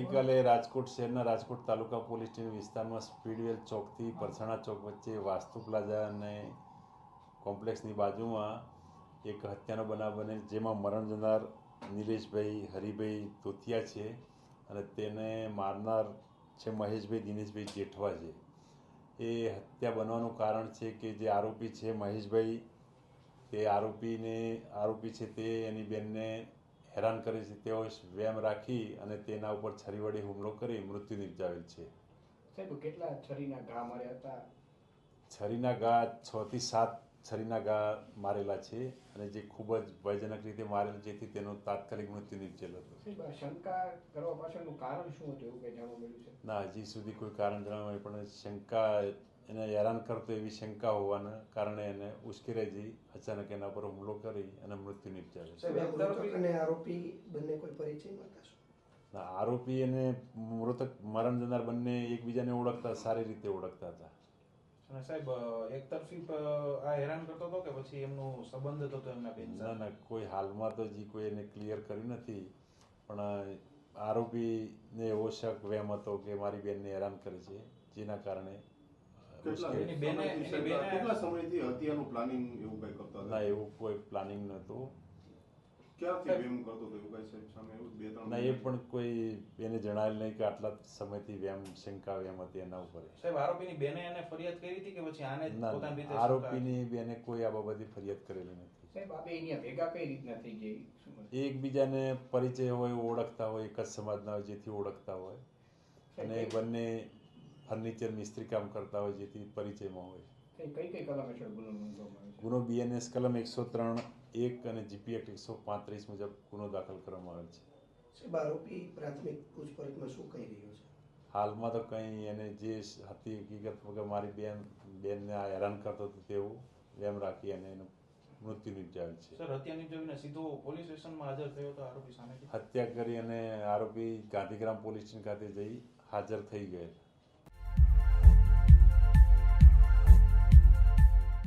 ગઈકાલે રાજકોટ શહેરના રાજકોટ તાલુકા પોલીસ સ્ટેશન વિસ્તારમાં સ્પીડવેલ ચોકથી પરસાણા ચોક વચ્ચે વાસ્તુ પ્લાઝા અને કોમ્પ્લેક્સની બાજુમાં એક હત્યાનો બનાવ બને જેમાં મરણ જનાર નિલેશભાઈ, હરિભાઈ તોતિયા છે અને તેને મારનાર છે મહેશભાઈ, દિનેશભાઈ જેઠવા છે. એ હત્યા બનવાનું કારણ છે કે જે આરોપી છે મહેશભાઈ, તે આરોપીને, આરોપી છે તે એની બેનને હેરાન કરે છે તેઓ વેમ રાખી અને તેના ઉપર છરી વડે હુમલો કરી મૃત્યુ નિપજાવેલ છે. સાહેબ કેટલા છરીના ઘા માર્યા હતા? છરીના ઘા છ થી સાત છરીના ઘા મારેલા છે અને જે ખૂબ જ ભયજનક રીતે મારેલ જેથી તેનો તાત્કાલિક મૃત્યુ નિપજેલ હતો. શંકા કરવા પાછળનું કારણ શું હતું એવું કંઈ જાણવા મળ્યું છે? ના હજી સુધી કોઈ કારણ જણાવ્યું પણ શંકા એને હેરાન કરતો એવી શંકા હોવાના કારણે એને ઉશ્કેરાઈ જઈ અચાનક એના પર હુમલો કરી અને મૃત્યુ નિપજાવે આરોપી બંને કોઈ પરિચયમાં ના, આરોપી અને મૃતક મરણ જનાર બંને એકબીજાને ઓળખતા સારી રીતે ઓળખતા હતા. અને સાહેબ એક તરફી આ હેરાન કરતો હતો કે પછી એમનો સંબંધ હતો એમના બેન ના ના કોઈ હાલમાં તો હજી કોઈ એને ક્લિયર કરી નથી. પણ આરોપીને એવો શક વહેમ હતો કે મારી બેનને હેરાન કરે છે જેના કારણે કેટલા સમયથી એની સાહેબ, બેને- કેટલા સમયથી હત્યાનું પ્લાનિંગ એવું કઈ કરતા ના એવું કોઈ પ્લાનિંગ નહોતું. ક્યારથી વેમ કરતો હતો? એવું કઈ સાહેબ સામે એવું બે ત્રણ ના એ પણ કોઈ એને જણાવેલ નહીં કે આટલા સમયથી વેમ શંકા વેમ હતી એના ઉપર. સાહેબ આરોપીની બેને એને ફરિયાદ કરી હતી કે પછી આને પોતાની રીતે આરોપીની બેને કોઈ આ બાબતે ફરિયાદ કરેલી નથી. સાહેબ આ બે અહીંયા ભેગા કઈ રીતના થઈ ગયા? એ શું એ એકબીજાને પરિચય હોય ઓળખતા હોય એક જ સમાજના હોય જેથી ઓળખતા હોય. અને બંને ફર્નિચર મિસ્ત્રી કામ કરતા હોય જેથી પરિચયમાં હોય. કઈ કઈ કલમ હેઠળ ગુનો નોંધવામાં આવ્યો બીએનએસ કલમ એકસો ત્રણ એક અને જીપી એક્ટ એકસો પાંત્રીસ મુજબ ગુનો દાખલ કરવામાં આવેલ છે. સાહેબ, આરોપી પ્રાથમિક પૂછપરછમાં શું કહી રહ્યો છે? હાલમાં તો કંઈ એને જે હતી હકીકત વગર મારી બેન બેનને આ હેરાન કરતો હતો તેવું વેમ રાખી અને એનું મૃત્યુ નિપજાવેલ છે. સર હત્યા નિપજાવીને સીધો પોલીસ સ્ટેશનમાં હાજર થયો હતો આરોપી હત્યા કરી અને આરોપી ગાંધીગ્રામ પોલીસ સ્ટેશન ખાતે જઈ હાજર થઈ ગયેલ.